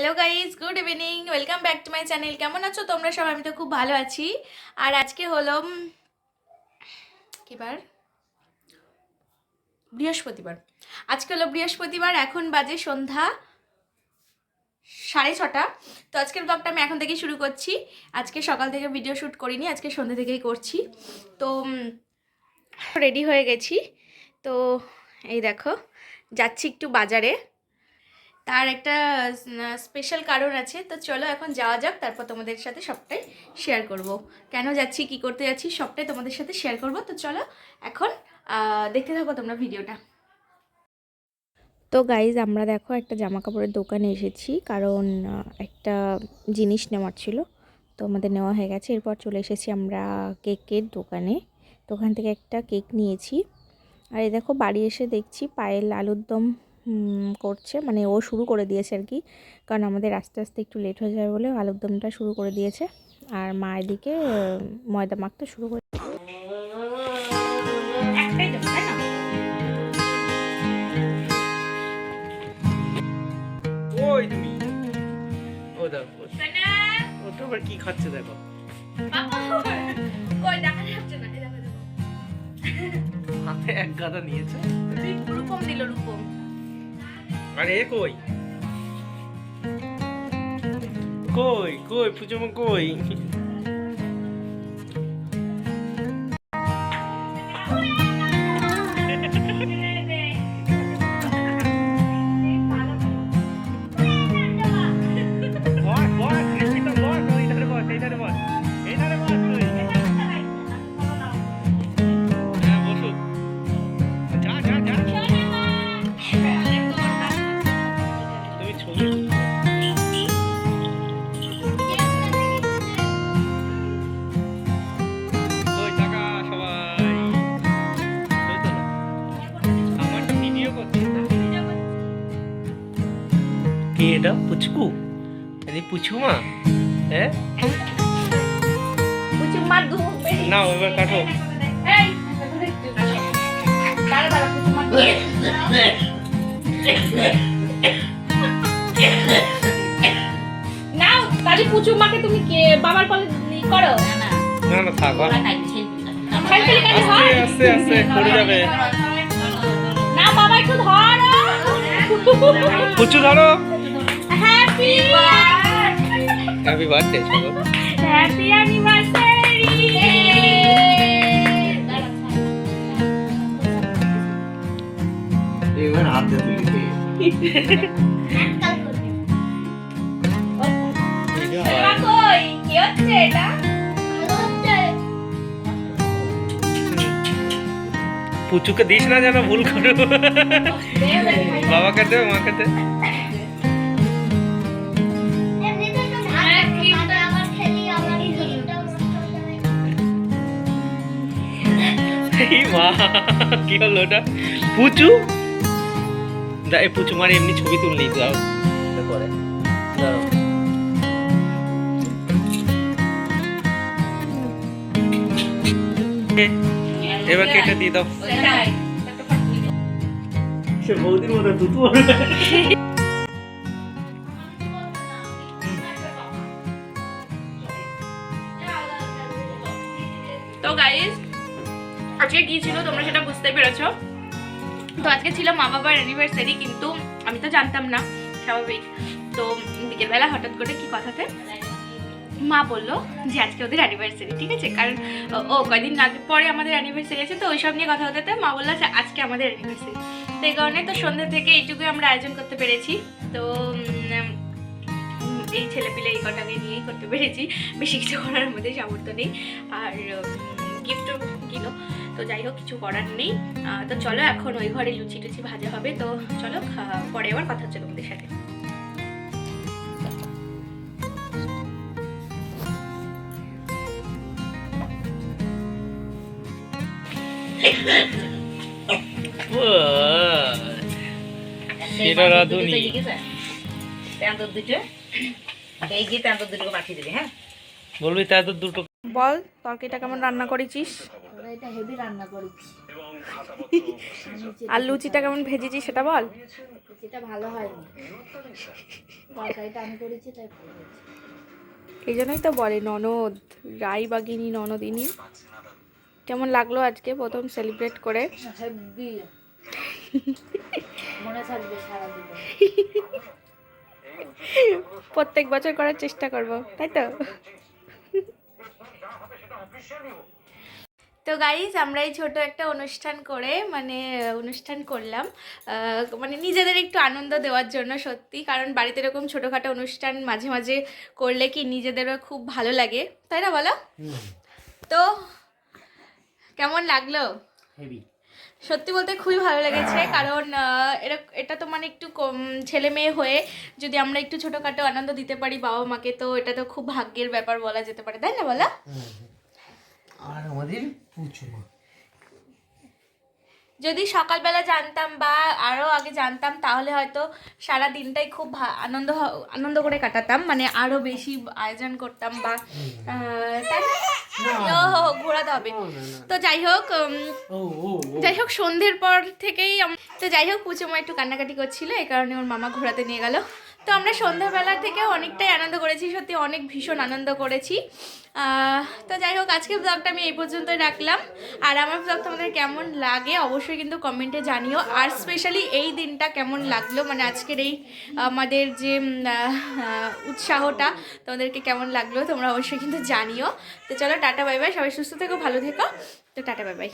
Hello guys good evening welcome back to my channel কেমন আছো তোমরা? সব আমি তো খুব ভালো আছি। আর আজকে হলো উম, কি বার? বৃহস্পতিবার। আজকে হলো বৃহস্পতিবার এখন বাজে সন্ধ্যা সাড়ে ছটা। তো আজকের ব্লগটা আমি এখন থেকেই শুরু করছি। আজকে সকাল থেকে ভিডিও শ্যুট করিনি আজকে সন্ধ্যা থেকেই করছি। তো রেডি হয়ে গেছি। তো এই দেখো যাচ্ছি একটু বাজারে। তার একটা স্পেশাল কারণ আছে। তো চলো এখন যাওয়া যাক, তারপর তোমাদের সাথে সবটাই শেয়ার করব। কেন যাচ্ছি, কি করতে যাচ্ছি, সবটাই তোমাদের সাথে শেয়ার করব। তো চলো এখন দেখতে থাকো তোমরা ভিডিওটা। তো গাইজ আমরা দেখো একটা জামা কাপড়ের দোকানে এসেছি, কারণ একটা জিনিস নেওয়ার ছিল। তো আমাদের নেওয়া হয়ে গেছে। এরপর চলে এসেছি আমরা কেকের দোকানে। ওখান থেকে একটা কেক নিয়েছি। আর এই দেখো, বাড়ি এসে দেখছি পায়েল আলুর দম করছে। মানে ও শুরু করে দিয়েছে আর কি। কারণ আমাদের আস্তে আস্তে একটু লেট হয়ে যাবে বলে আলুর দমটা শুরু করে দিয়েছে। আর মা এদিকে ময়দা মাখতে শুরু করে ওই তুমি। ও দেখো ও আবার কি খাচ্ছে দেখো। কই দেখা যাচ্ছে না এই দেখো দেখো। হাতে এক গাদা নিয়েছে। রূপম দিল রূপম। আরে এ কই? কই কই পুজো কই? এটা পুচকু? আরে পুচকু মা হ্যাঁ দু নাও এবার কাটো। নাও তাহলে তুমি বাবার করো? না না। না না থাক আর। খেলতে গেলে আস্তে আস্তে আস্তে পড়ে যাবে। না বাবা একটু ধরো। পুচু ধরো। Happy happy birthday happy anniversary এবার হাতে তুলি কই কি হচ্ছে এটা পুচুকে দিস না যেন ভুল করো। বাবাকে দেবে মাকে দে। এই মা। কি হলো ওটা? পুচু? দা এই পুচু মানে এমনি ছবি তুললি দাও পরে। দাঁড়াও। এবার কেটে দিয়ে দাও। সে বৌদির মতো দুতু তো গাইস আজকে কি ছিল তোমরা সেটা বুঝতে পেরেছ? তো আজকে ছিল মা বাবার অ্যানিভার্সারি কিন্তু আমি তো জানতাম না, স্বাভাবিক। তো বিকেলবেলা হঠাৎ করে কি কথাতে মা বলল যে আজকে ওদের অ্যানিভার্সারি ঠিক আছে? কারণ, ও- কয়দিন আগে পরে আমাদের অ্যানিভার্সারি আছে, তো ওইসব নিয়ে কথা হতে মা বলল যে আজকে আমাদের অ্যানিভার্সারি তো এই কারণে তো সন্ধ্যা থেকে এইটুকুই আমরা আয়োজন করতে পেরেছি। তো এই ছেলেপিলে এই কটাকে নিয়েই করতে পেরেছি। বেশি কিছু করার মধ্যে সামর্থ্য নেই। আর তো যাই হোক কিছু করার নেই। আহ, তো চলো এখন ওই ঘরে লুচি টুচি ভাজা হবে। তো চলো পরে আবার কথা হচ্ছে তোমাদের সাথে। সেটা রাধুনি। প্যান্টর দুটো এই গিয়ে দুটো পাঠিয়ে দিবি হ্যাঁ? বলবি তাই তো দুটো বল তরকারিটা কেমন রান্না করেছিস? এটা হেভি রান্না করেছি। আর লুচিটা কেমন ভেজেছিস সেটা বল। ভালো হয়নি। তরকারিটা আমি করেছি তাই এই জন্যই তো বলে ননদ রাই বাগিনী ননদিনী। কেমন লাগল আজকে প্রথম সেলিব্রেট করে? মনে থাকবে প্রত্যেক বছর করার চেষ্টা করব তাই তো? তো গাইজ আমরা এই ছোট একটা অনুষ্ঠান করে মানে অনুষ্ঠান করলাম। মানে নিজেদের একটু আনন্দ দেওয়ার জন্য সত্যি কারণ বাড়িতে এরকম ছোটোখাটো অনুষ্ঠান মাঝে মাঝে করলে কি নিজেদেরও খুব ভালো লাগে। তাই না বলো? তো কেমন লাগল? হেভি সত্যি বলতে খুবই ভালো লেগেছে কারণ এটা তো মানে একটু কম ছেলে মেয়ে হয়ে যদি আমরা একটু ছোটোখাটো আনন্দ দিতে পারি বাবা মাকে তো এটা তো খুব ভাগ্যের ব্যাপার বলা যেতে পারে তাই না বলা? আর আমাদের যদি সকালবেলা জানতাম বা আরও আগে জানতাম তাহলে হয়তো সারা দিনটাই খুব আনন্দ আনন্দ করে কাটাতাম মানে আরও বেশি আয়োজন করতাম বা তাই ঘোরাতে হবে। তো যাই হোক যাই হোক সন্ধ্যের পর থেকেই তো যাই হোক পুচুমা একটু কান্নাকাটি করছিল এই কারণে ওর মামা ঘোরাতে নিয়ে গেল। তো আমরা সন্ধ্যাবেলা থেকে অনেকটাই আনন্দ করেছি, সত্যি অনেক ভীষণ আনন্দ করেছি। তো যাই হোক, আজকে ব্লগটা আমি এই পর্যন্তই রাখলাম। আর আমার ব্লগ তোমাদের কেমন লাগে অবশ্যই কিন্তু কমেন্টে জানিও। আর স্পেশালি এই দিনটা কেমন লাগল মানে আজকের এই, আমাদের যে উৎসাহটা তোমাদেরকে কেমন লাগল তোমরা অবশ্যই কিন্তু জানিও। তো চলো, টাটা বাই বাই সবাই সুস্থ থেকো, ভালো থেকো। তো টাটা বাই বাই